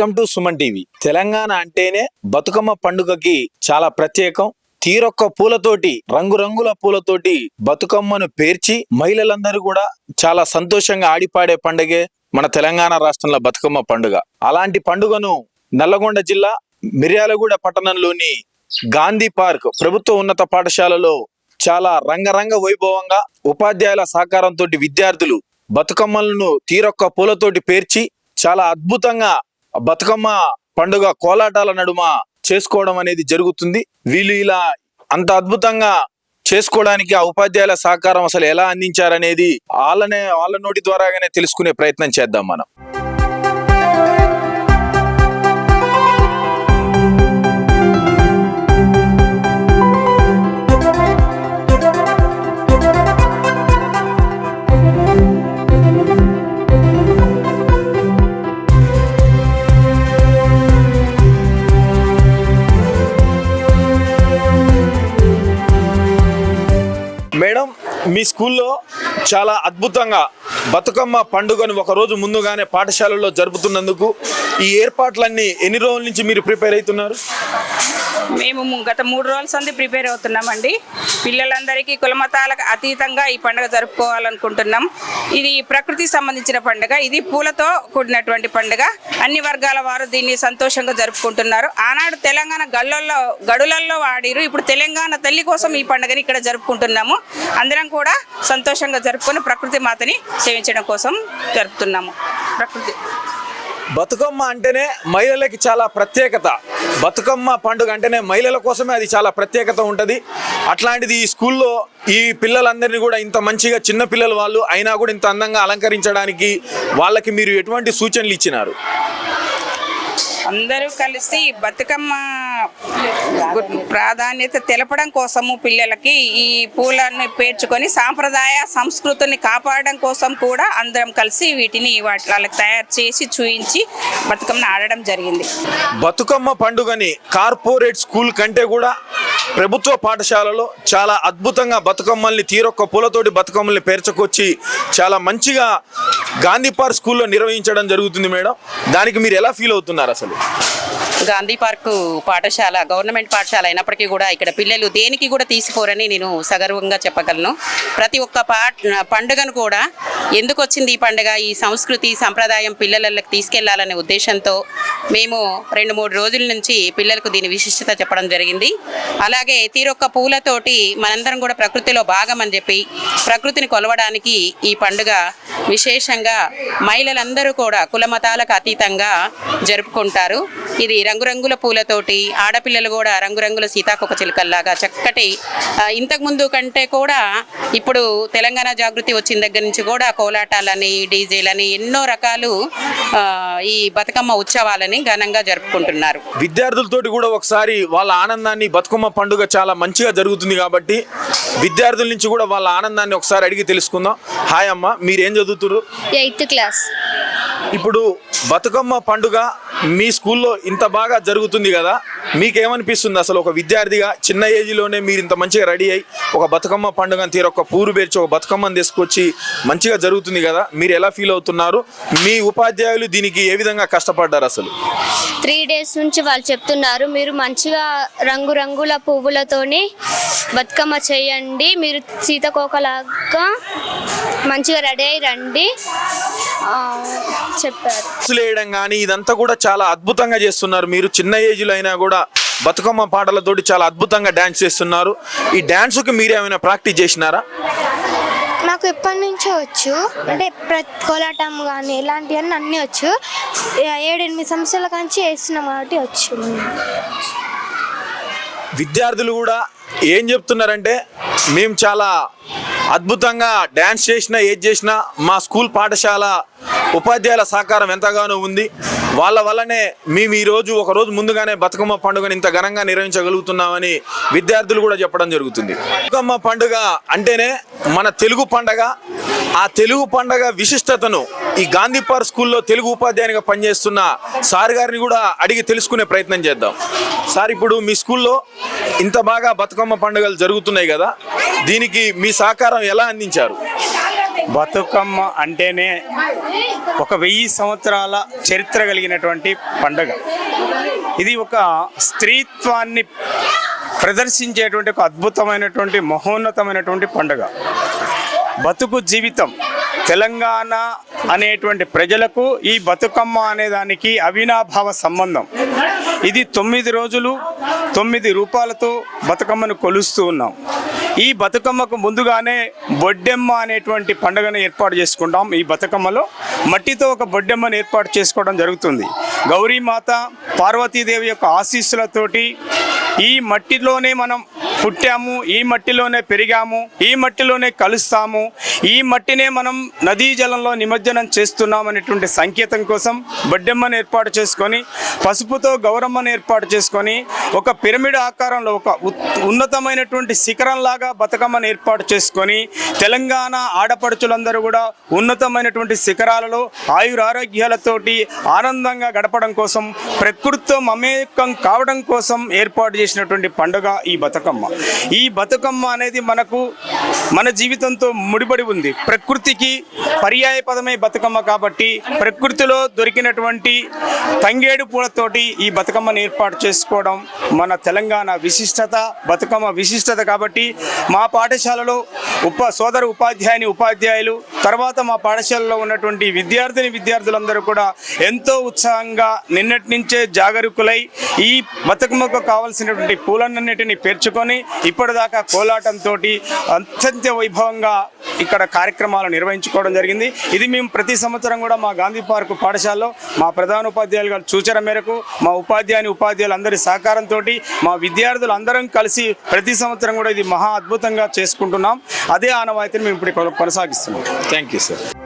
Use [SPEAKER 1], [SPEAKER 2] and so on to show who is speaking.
[SPEAKER 1] Welcome to Suman TV. Telangana అంటేనే బతుకమ్మ పండుగకి చాలా ప్రత్యేకం. తీరొక్క పూలతోటి రంగురంగుల పూలతోటి బతుకమ్మను పేర్చి మహిళలందరూ కూడా చాలా సంతోషంగా ఆడిపాడే పండుగే మన తెలంగాణ రాష్ట్రంలో బతుకమ్మ పండుగ. అలాంటి పండుగను నల్లగొండ జిల్లా మిర్యాలగూడ పట్టణంలోని గాంధీ పార్క్ ప్రభుత్వ ఉన్నత పాఠశాలలో చాలా రంగరంగ వైభవంగా ఉపాధ్యాయుల సహకారంతో విద్యార్థులు బతుకమ్మలను తీరొక్క పూలతోటి పేర్చి చాలా అద్భుతంగా బతుకమ్మ పండుగ కోలాటాల నడుమ చేసుకోవడం అనేది జరుగుతుంది. వీళ్ళు ఇలా అంత అద్భుతంగా చేసుకోవడానికి ఆ ఉపాధ్యాయుల సహకారం అసలు ఎలా అందించారనేది వాళ్ళనే వాళ్ళ నోటి ద్వారాగానే తెలుసుకునే ప్రయత్నం చేద్దాం మనం. మేడం మీ స్కూల్లో చాలా అద్భుతంగా బతుకమ్మ పండుగను ఒక రోజు ముందుగానే పాఠశాలలో జరుపుతున్నందుకు ఈ ఏర్పాట్లన్నీ ఎన్ని రోజుల నుంచి మీరు ప్రిపేర్ అవుతున్నారు?
[SPEAKER 2] మేము గత మూడు రోజుల సంది ప్రిపేర్ అవుతున్నామండి. పిల్లలందరికీ కులమతాలకు అతీతంగా ఈ పండుగ జరుపుకోవాలనుకుంటున్నాం. ఇది ప్రకృతికి సంబంధించిన పండుగ. ఇది పూలతో కూడినటువంటి పండుగ. అన్ని వర్గాల వారు దీన్ని సంతోషంగా జరుపుకుంటున్నారు. ఆనాడు తెలంగాణ గళ్ళల్లో గడులల్లో వాడిరు. ఇప్పుడు తెలంగాణ తల్లి కోసం ఈ పండుగని ఇక్కడ జరుపుకుంటున్నాము. అందరం కూడా సంతోషంగా జరుపుకొని ప్రకృతి మాతని సేవించడం కోసం జరుపుతున్నాము. ప్రకృతి.
[SPEAKER 1] బతుకమ్మ అంటేనే మహిళలకి చాలా ప్రత్యేకత. బతుకమ్మ పండుగ అంటేనే మహిళల కోసమే అది చాలా ప్రత్యేకత ఉంటుంది. అట్లాంటిది ఈ స్కూల్లో ఈ పిల్లలందరినీ కూడా ఇంత మంచిగా చిన్నపిల్లలు వాళ్ళు అయినా కూడా ఇంత అందంగా అలంకరించడానికి వాళ్ళకి మీరు ఎటువంటి సూచనలు ఇచ్చినారు?
[SPEAKER 2] అందరూ కలిసి బతుకమ్మ ప్రాధాన్యత తెలపడం కోసము పిల్లలకి ఈ పూలను పేర్చుకొని సాంప్రదాయ సంస్కృతిని కాపాడడం కోసం కూడా అందరం కలిసి వీటిని వాటి వాళ్ళకి తయారు చేసి చూయించి బతుకమ్మను ఆడడం జరిగింది.
[SPEAKER 1] బతుకమ్మ పండుగని కార్పొరేట్ స్కూల్ కంటే కూడా ప్రభుత్వ పాఠశాలలో చాలా అద్భుతంగా బతుకమ్మల్ని తీరొక్క పూలతోటి బతుకమ్మల్ని పేర్చుకొచ్చి చాలా మంచిగా గాంధీ పార్క్ స్కూల్లో నిర్వహించడం జరుగుతుంది మేడం. దానికి మీరు ఎలా ఫీల్ అవుతున్నారు అసలు?
[SPEAKER 3] గాంధీ పార్కు పాఠశాల గవర్నమెంట్ పాఠశాల అయినప్పటికీ కూడా ఇక్కడ పిల్లలు దేనికి కూడా తీసిపోరని నేను సగర్వంగా చెప్పగలను. ప్రతి ఒక్క పా పండుగను కూడా ఎందుకు వచ్చింది ఈ పండుగ? ఈ సంస్కృతి సంప్రదాయం పిల్లలకు తీసుకెళ్ళాలనే ఉద్దేశంతో మేము రెండు మూడు రోజుల నుంచి పిల్లలకు దీని విశిష్టత చెప్పడం జరిగింది. అలాగే తీరొక్క పూలతోటి మనందరం కూడా ప్రకృతిలో భాగం అని చెప్పి ప్రకృతిని కొలవడానికి ఈ పండుగ విశేషంగా మహిళలందరూ కూడా కులమతాలకు అతీతంగా జరుపుకుంటారు. ఇది రంగురంగుల పూలతోటి ఆడపిల్లలు కూడా రంగురంగుల సీతాకొక చిలుకల్లాగా చక్కటి ఇంతకుముందు కంటే కూడా ఇప్పుడు తెలంగాణ జాగృతి వచ్చిన దగ్గర నుంచి కూడా కోలాటాలని డీజేలని ఎన్నో రకాలు ఈ బతుకమ్మ ఉత్సవాలని ఘనంగా జరుపుకుంటున్నారు.
[SPEAKER 1] విద్యార్థులతోటి కూడా ఒకసారి వాళ్ళ ఆనందాన్ని బతుకమ్మ పండుగ చాలా మంచిగా జరుగుతుంది కాబట్టి విద్యార్థుల నుంచి కూడా వాళ్ళ ఆనందాన్ని ఒకసారి అడిగి తెలుసుకుందాం. హాయ్ అమ్మ మీరేం చదువుతున్నారు
[SPEAKER 4] ఎయిత్ క్లాస్.
[SPEAKER 1] ఇప్పుడు బతుకమ్మ పండుగ మీ స్కూల్లో ఇంత బాగా జరుగుతుంది కదా? మీకేమనిపిస్తుంది? అసలు ఒక విద్యార్థిగా చిన్న ఏజ్లోనే మీరు ఇంత మంచిగా రెడీ అయ్యి ఒక బతుకమ్మ పండుగను తీరొక్క పూరు పేర్చి ఒక బతుకమ్మని తీసుకొచ్చి మంచిగా జరుగుతుంది కదా? మీరు ఎలా ఫీల్ అవుతున్నారు? మీ ఉపాధ్యాయులు దీనికి ఏ విధంగా కష్టపడ్డారు అసలు?
[SPEAKER 4] త్రీ డేస్ నుంచి వాళ్ళు చెప్తున్నారు మీరు మంచిగా రంగురంగుల పువ్వులతోని బతుకమ్మ చేయండి మీరు సీతకోకలాగా మంచిగా రెడీ అయి రండి చెప్పారు.
[SPEAKER 1] వేయడం కానీ ఇదంతా కూడా చాలా అద్భుతంగా చేస్తున్నారు. మీరు చిన్న ఏజ్లో అయినా కూడా బతుకమ్మ పాటలతోటి చాలా అద్భుతంగా డ్యాన్స్ చేస్తున్నారు. ఈ డ్యాన్స్కి మీరు ఏమైనా ప్రాక్టీస్ చేసినారా?
[SPEAKER 5] నాకు ఎప్పటి నుంచో వచ్చు. అంటే ప్రతి కోలాటం కానీ ఇలాంటివన్నీ అన్నీ వచ్చు. ఏడెనిమిది సంవత్సరాల నుంచి వేస్తున్నాం కాబట్టి వచ్చు.
[SPEAKER 1] విద్యార్థులు కూడా ఏం చెప్తున్నారంటే మేము చాలా అద్భుతంగా డ్యాన్స్ చేసినా ఏది చేసినా మా స్కూల్ పాఠశాల ఉపాధ్యాయుల సహకారం ఎంతగానో ఉంది. వాళ్ళ వల్లనే మేము ఈరోజు ఒక రోజు ముందుగానే బతుకమ్మ పండుగను ఇంత ఘనంగా నిర్వహించగలుగుతున్నామని విద్యార్థులు కూడా చెప్పడం జరుగుతుంది. బతుకమ్మ పండుగ అంటేనే మన తెలుగు పండుగ ఆ తెలుగు పండగ విశిష్టతను ఈ గాంధీపార్ స్కూల్లో తెలుగు ఉపాధ్యాయునిగా పనిచేస్తున్న సార్ గారిని కూడా అడిగి తెలుసుకునే ప్రయత్నం చేద్దాం. సార్ ఇప్పుడు మీ స్కూల్లో ఇంత బాగా బతుకమ్మ పండుగలు జరుగుతున్నాయి కదా దీనికి మీ సహకారం ఎలా అందించారు?
[SPEAKER 6] బతుకమ్మ అంటేనే ఒక వెయ్యి సంవత్సరాల చరిత్ర కలిగినటువంటి పండుగ. ఇది ఒక స్త్రీత్వాన్ని ప్రదర్శించేటువంటి ఒక అద్భుతమైనటువంటి మహోన్నతమైనటువంటి పండుగ. బతుకు జీవితం. తెలంగాణ అనేటువంటి ప్రజలకు ఈ బతుకమ్మ అనే దానికి అవినాభావ సంబంధం. ఇది తొమ్మిది రోజులు తొమ్మిది రూపాలతో బతుకమ్మను కొలుస్తూ ఉన్నాం. ఈ బతుకమ్మకు ముందుగానే బొడ్డెమ్మ అనేటువంటి పండుగను ఏర్పాటు చేసుకుంటాం ఈ బతుకమ్మలో. మట్టితో ఒక బొడ్డెమ్మను ఏర్పాటు చేసుకోవడం జరుగుతుంది. గౌరీమాత పార్వతీదేవి యొక్క ఆశీస్సులతోటి ఈ మట్టిలోనే మనం పుట్టాము ఈ మట్టిలోనే పెరిగాము ఈ మట్టిలోనే కలుస్తాము ఈ మట్టినే మనం నదీ జలంలో నిమజ్జనం చేస్తున్నాం అనేటువంటి సంకేతం కోసం బడ్డెమ్మను ఏర్పాటు చేసుకొని పసుపుతో గౌరమ్మను ఏర్పాటు చేసుకొని ఒక పిరమిడ్ ఆకారంలో ఒక ఉత్- ఉన్నతమైనటువంటి శిఖరంలాగా బతుకమ్మను ఏర్పాటు చేసుకొని తెలంగాణ ఆడపడుచులందరూ కూడా ఉన్నతమైనటువంటి శిఖరాలలో ఆయురారోగ్యాలతోటి ఆనందంగా గడపడం కోసం ప్రకృతితో మమేకం కావడం కోసం ఏర్పాటు చేసినటువంటి పండుగ ఈ బతుకమ్మ. ఈ బతుకమ్మ అనేది మనకు మన జీవితంతో ముడిపడి ఉంది. ప్రకృతికి పర్యాయ పదమే బతుకమ్మ కాబట్టి ప్రకృతిలో దొరికినటువంటి తంగేడు పూలతోటి ఈ బతుకమ్మను ఏర్పాటు చేసుకోవడం మన తెలంగాణ విశిష్టత బతుకమ్మ విశిష్టత కాబట్టి మా పాఠశాలలో ఉప సోదర ఉపాధ్యాయుని ఉపాధ్యాయులు తర్వాత మా పాఠశాలలో ఉన్నటువంటి విద్యార్థిని విద్యార్థులందరూ కూడా ఎంతో ఉత్సాహంగా నిన్నటి నుంచే జాగరూకులై ఈ బతుకమ్మకు కావలసినటువంటి పూలన్నిటిని పేర్చుకొని ఇప్పటిదాకా కోలాటంతో అత్యంత వైభవంగా ఇక్కడ కార్యక్రమాలు నిర్వహించుకోవడం జరిగింది. ఇది మేము ప్రతి సంవత్సరం కూడా మా గాంధీ పార్క్ పాఠశాలలో మా ప్రధాన ఉపాధ్యాయులు గారు సూచన మేరకు మా ఉపాధ్యాయుని ఉపాధ్యాయులు అందరి సహకారంతో మా విద్యార్థులు అందరం కలిసి ప్రతి సంవత్సరం కూడా ఇది మహా అద్భుతంగా చేసుకుంటున్నాం. అదే ఆనవాయితీని మేము ఇప్పుడు కొనసాగిస్తున్నాం.
[SPEAKER 1] Thank you sir